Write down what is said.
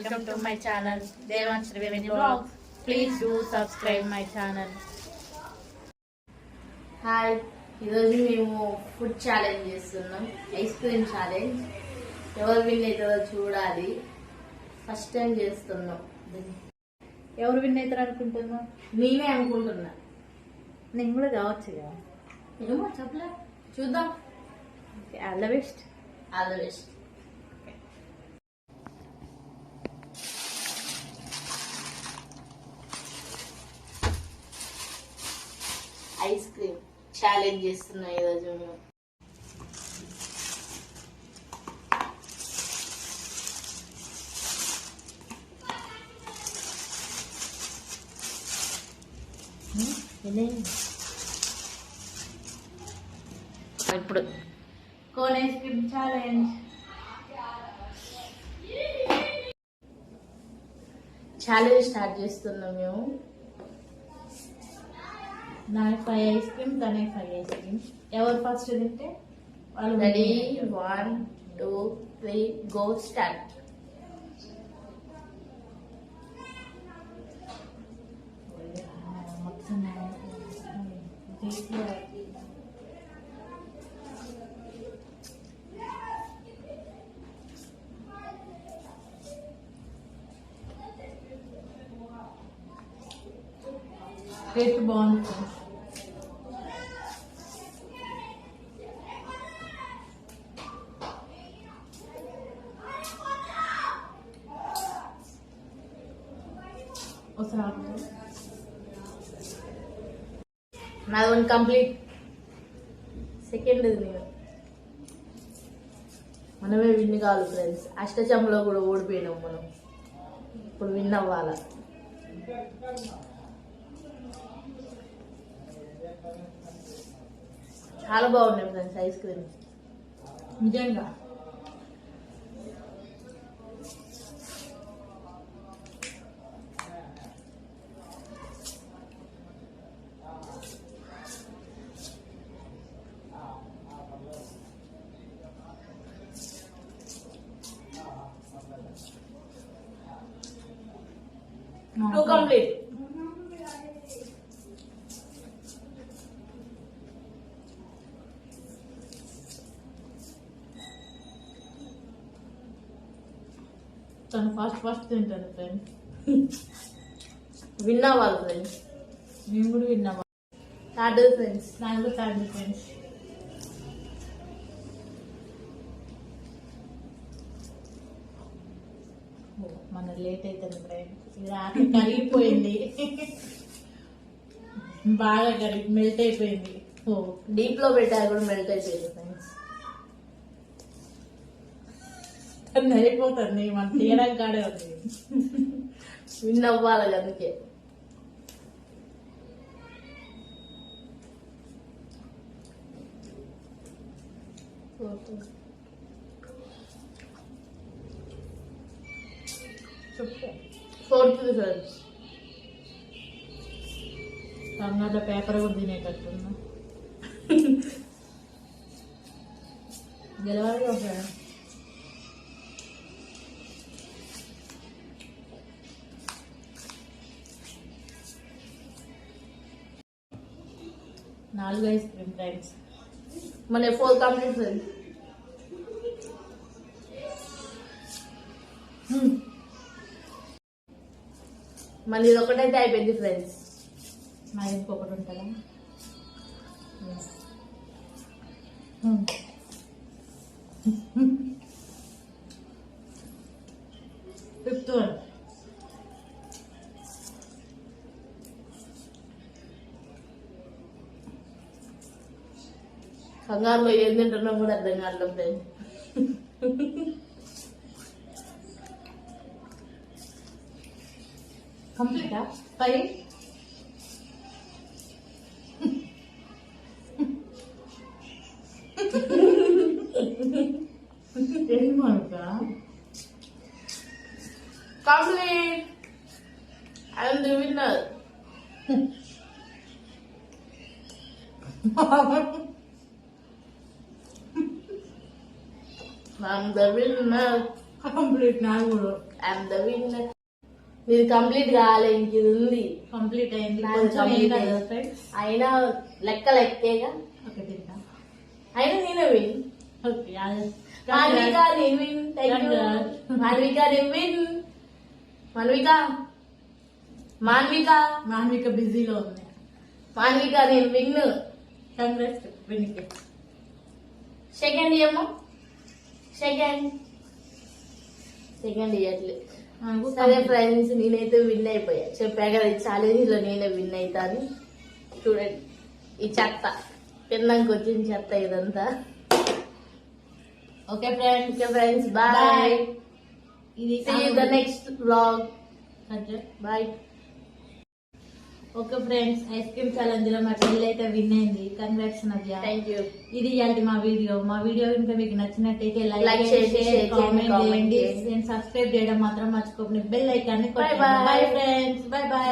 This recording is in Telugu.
Welcome to my channel Devansh revenue vlog please do subscribe my channel hi ఈరోజు మేము ఫుడ్ ఛాలెంజ్ చేస్తున్నాం. ఐస్ క్రీమ్ ఛాలెంజ్ ఎవరు విన్ అవుతుందో చూడాలి. ఫస్ట్ టైం చేస్తున్నాం. ఎవరు విన్ అవుతారు అనుకుంటున్నా నేనే అనుకుంటున్నా. నేను కూడా కావచ్చు కదా. ఏమో చెప్పలే. చూద్దాం. All the best all the best ice cream challenge చేస్తున్నాం ఈరోజు మేము. ఇప్పుడు cone ice cream challenge. Challenge start చేస్తున్నాం మేము. నా ఫైవ్ ఐస్ క్రీమ్ తనే ఫైవ్ ఐస్ క్రీమ్ ఎవరు ఫస్ట్ తింటే? వాళ్ళు ready one two three go start taste బాగుంది నాది వన్ కంప్లీట్ సెకండ్ ఇది నేను మనమే విన్ కావాలి ఫ్రెండ్స్ అష్టచంలో కూడా ఓడిపోయినాం మనం. ఇప్పుడు విన్ అవ్వాలా? చాలా బాగున్నాయి ఫ్రెండ్స్ ఐస్ క్రీమ్. నిజంగా. టూ కంప్లీట్ తను ఫస్ట్ ఫస్ట్ తింటాను ఫ్రెండ్ విన్ అవ్వాలి ఫ్రెండ్స్ నేను కూడా విన్నావా థర్డ్ ఫ్రెండ్స్ నాకు థర్డ్ ఫ్రెండ్స్ మన లేట్ అవుతుంది ఫ్రెండ్ ఇది కరిగిపోయింది. బాగా కరిగి మెల్ట్ అయిపోయింది. ఓ. డీప్లో పెట్టారు కూడా మెల్ట్ అయిపోయింది ఫ్రెండ్స్ తను అయిపోతుంది మన తీయడం కాడే ఉంది. విన్ అవ్వాలి అందుకే. చెప్పు ఫోర్త్ ఫ్రెండ్స్ కన్నడ పేపర్ కూడా తినేటట్టున్నా గెలవాలి ఒక నాలుగు ఐస్ క్రీమ్ ఫ్రెండ్స్ మన ఫోర్ కంప్లీట్ ఫ్రెండ్స్ మళ్ళీ ఇది ఒకటైతే అయిపోయింది ఫ్రెండ్స్ నా ఇంకొకటి ఉంటుందా? ఫిఫ్త్ వన్ కంగారులో ఏం తింటున్నా కూడా అర్థం కావట్లేదు ఫ్రెండ్స్ కంప్లీటా ఫైవ్ ఏం మనక complete I'm the winner I'm the winner. Complete నాకు కూడా ఐఎమ్ ద విన్నర్ ఇది కంప్లీట్ కాలే ఇంక ఇది ఉంది. కంప్లీట్ అయింది. నాది కొంచెం ఏం complete కాదు అయింది. ఫ్రెండ్స్ అయినా లెక్క లెక్కేగా? ఓకే తింటా. అయినా నేనే విన్. ఓకే మాన్విక నేను win. Thank you Congrats. Manvika నేను విన్. మాన్విక? మాన్విక? మాన్విక బిజీలో ఉంది. మాన్విక నేను విన్. కంగ్రెస్ వినికి. సెకండ్ ఇయమ్మా సెకండ్ సెకండ్ ఇయర్లే సరే ఫ్రెండ్స్ నేనైతే విన్ అయిపోయా. చెప్పా కదా ఈ ఛాలెంజ్లో నేనే విన్ అవుతాను చూడండి ఈ చెత్త. తిన్నాక వచ్చిన చెత్త ఇదంతా. Okay friends okay friends bye. ఇది the next vlog bye okay friends ice cream ఛాలెంజ్లో మా చెల్లి అయితే విన్ అయింది. Congrats Navya. థ్యాంక్ యూ ఇది ఇవాళ మా వీడియో. మా వీడియో కనుక మీకు నచ్చినట్టయితే లైక్ చేయండి, కామెంట్ చేయండి. సబ్స్క్రైబ్ చేయడం మాత్రం మర్చిపోకండి. Bell bye. Bye friends bye bye.